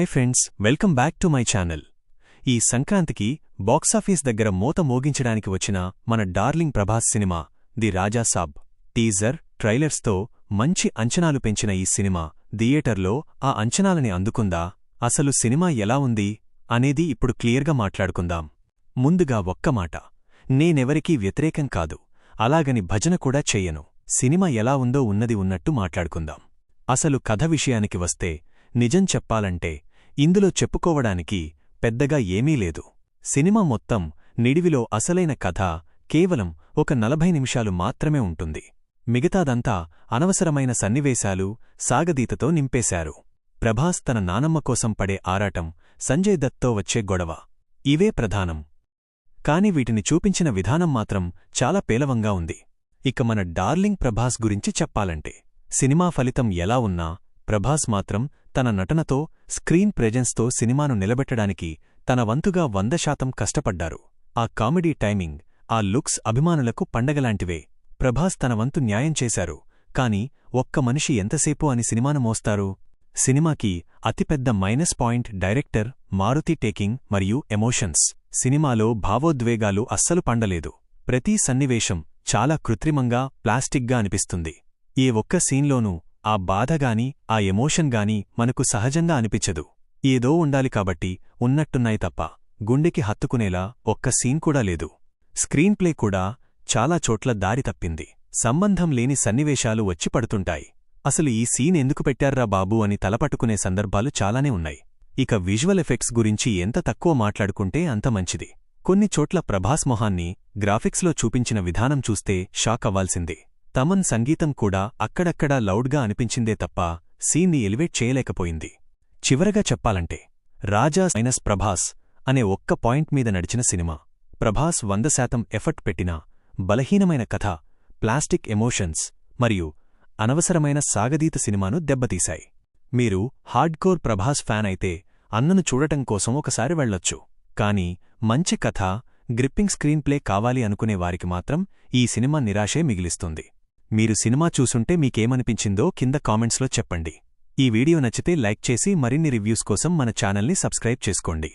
Hi friends welcome back to my channel ఈ సంక్రాంతికి box office దగ్గర మోత మోగించడానికి వచ్చిన మన darling Prabhas cinema the Raja Saab teaser ట్రైలర్స్తో మంచి అంచనాలు పెంచిన ఈ సినిమా థియేటర్లో ఆ అంచనాలని అందుకుందా అసలు సినిమా ఎలా ఉంది అనేది ఇప్పుడు క్లియర్గా మాట్లాడుకుందాం. ముందుగా ఒక్క మాట. నేనెవరికీ వ్యతిరేకం కాదు అలాగని భజన కూడా చెయ్యను. సినిమా ఎలా ఉందో ఉన్నది ఉన్నట్టు మాట్లాడుకుందాం. అసలు కథ విషయానికి వస్తే నిజం చెప్పాలంటే ఇందులో చెప్పుకోవడానికి పెద్దగా ఏమీ లేదు. సినిమా మొత్తం నిడివిలో అసలైన కథ కేవలం ఒక నలభై నిమిషాలు మాత్రమే ఉంటుంది. మిగతాదంతా అనవసరమైన సన్నివేశాలు సాగదీతతో నింపేశారు. ప్రభాస్ తన నానమ్మ కోసం పడే ఆరాటం సంజయ్ దత్తో వచ్చే గొడవ ఇవే ప్రధానం. కాని వీటిని చూపించిన విధానం మాత్రం చాలా పేలవంగా ఉంది. ఇక మన డార్లింగ్ ప్రభాస్ గురించి చెప్పాలంటే సినిమా ఫలితం ఎలా ఉన్నా ప్రభాస్ మాత్రం తన నటనతో స్క్రీన్ ప్రెజెన్స్తో సినిమాను నిలబెట్టడానికి తన వంతుగా వంద శాతం కష్టపడ్డారు. ఆ కామెడీ టైమింగ్ ఆ లుక్స్ అభిమానులకు పండగలాంటివే. ప్రభాస్ తన వంతు న్యాయం చేశారు. కాని ఒక్క మనిషి ఎంతసేపు అని సినిమాను మోస్తారు? సినిమాకి అతిపెద్ద minus point director Maruthi taking మరియు ఎమోషన్స్. సినిమాలో భావోద్వేగాలు అస్సలు పండలేదు. ప్రతి సన్నివేశం చాలా కృత్రిమంగా ప్లాస్టిక్గా అనిపిస్తుంది. ఏ ఒక్క సీన్లోనూ ఆ బాధగాని ఆ ఎమోషన్ గాని మనకు సహజంగా అనిపించదు. ఏదో ఉండాలి కాబట్టి ఉన్నట్టున్నాయి తప్ప గుండెకి హత్తుకునేలా ఒక్క సీన్ కూడా లేదు. స్క్రీన్ప్లే కూడా చాలా చోట్ల దారి తప్పింది. సంబంధం లేని సన్నివేశాలు వచ్చి పడుతుంటాయి. అసలు ఈ సీన్ ఎందుకు పెట్టార్రా బాబూ అని తలపట్టుకునే సందర్భాలు చాలానే ఉన్నాయి. ఇక విజువల్ ఎఫెక్ట్స్ గురించి ఎంత తక్కువ మాట్లాడుకుంటే అంత మంచిది. కొన్ని చోట్ల ప్రభాస్ మొహాన్ని గ్రాఫిక్స్లో చూపించిన విధానం చూస్తే షాక్ అవ్వాల్సిందే. తమన్ సంగీతం కూడా అక్కడక్కడా లౌడ్గా అనిపించిందే తప్ప సీన్ని ఎలివేట్ చేయలేకపోయింది. చివరగా చెప్పాలంటే రాజా మైనస్ ప్రభాస్ అనే ఒక్క పాయింట్ మీద నడిచిన సినిమా. ప్రభాస్ వంద శాతం ఎఫర్ట్ పెట్టినా బలహీనమైన కథ ప్లాస్టిక్ ఎమోషన్స్ మరియు అనవసరమైన సాగదీత సినిమాను దెబ్బతీశాయి. మీరు హార్డ్కోర్ ప్రభాస్ ఫ్యాన్ అయితే అన్నను చూడటం కోసం ఒకసారి వెళ్ళొచ్చు. కాని మంచి కథ గ్రిప్పింగ్ స్క్రీన్ ప్లే కావాలి అనుకునే వారికి మాత్రం ఈ సినిమా నిరాశే మిగిలిస్తుంది. మీరు సినిమా చూసుంటే మీకేమనిపించిందో కింద కామెంట్స్లో చెప్పండి. ఈ వీడియో నచ్చితే లైక్ చేసి మరిన్ని రివ్యూస్ కోసం మన ఛానల్ని సబ్స్క్రైబ్ చేసుకోండి.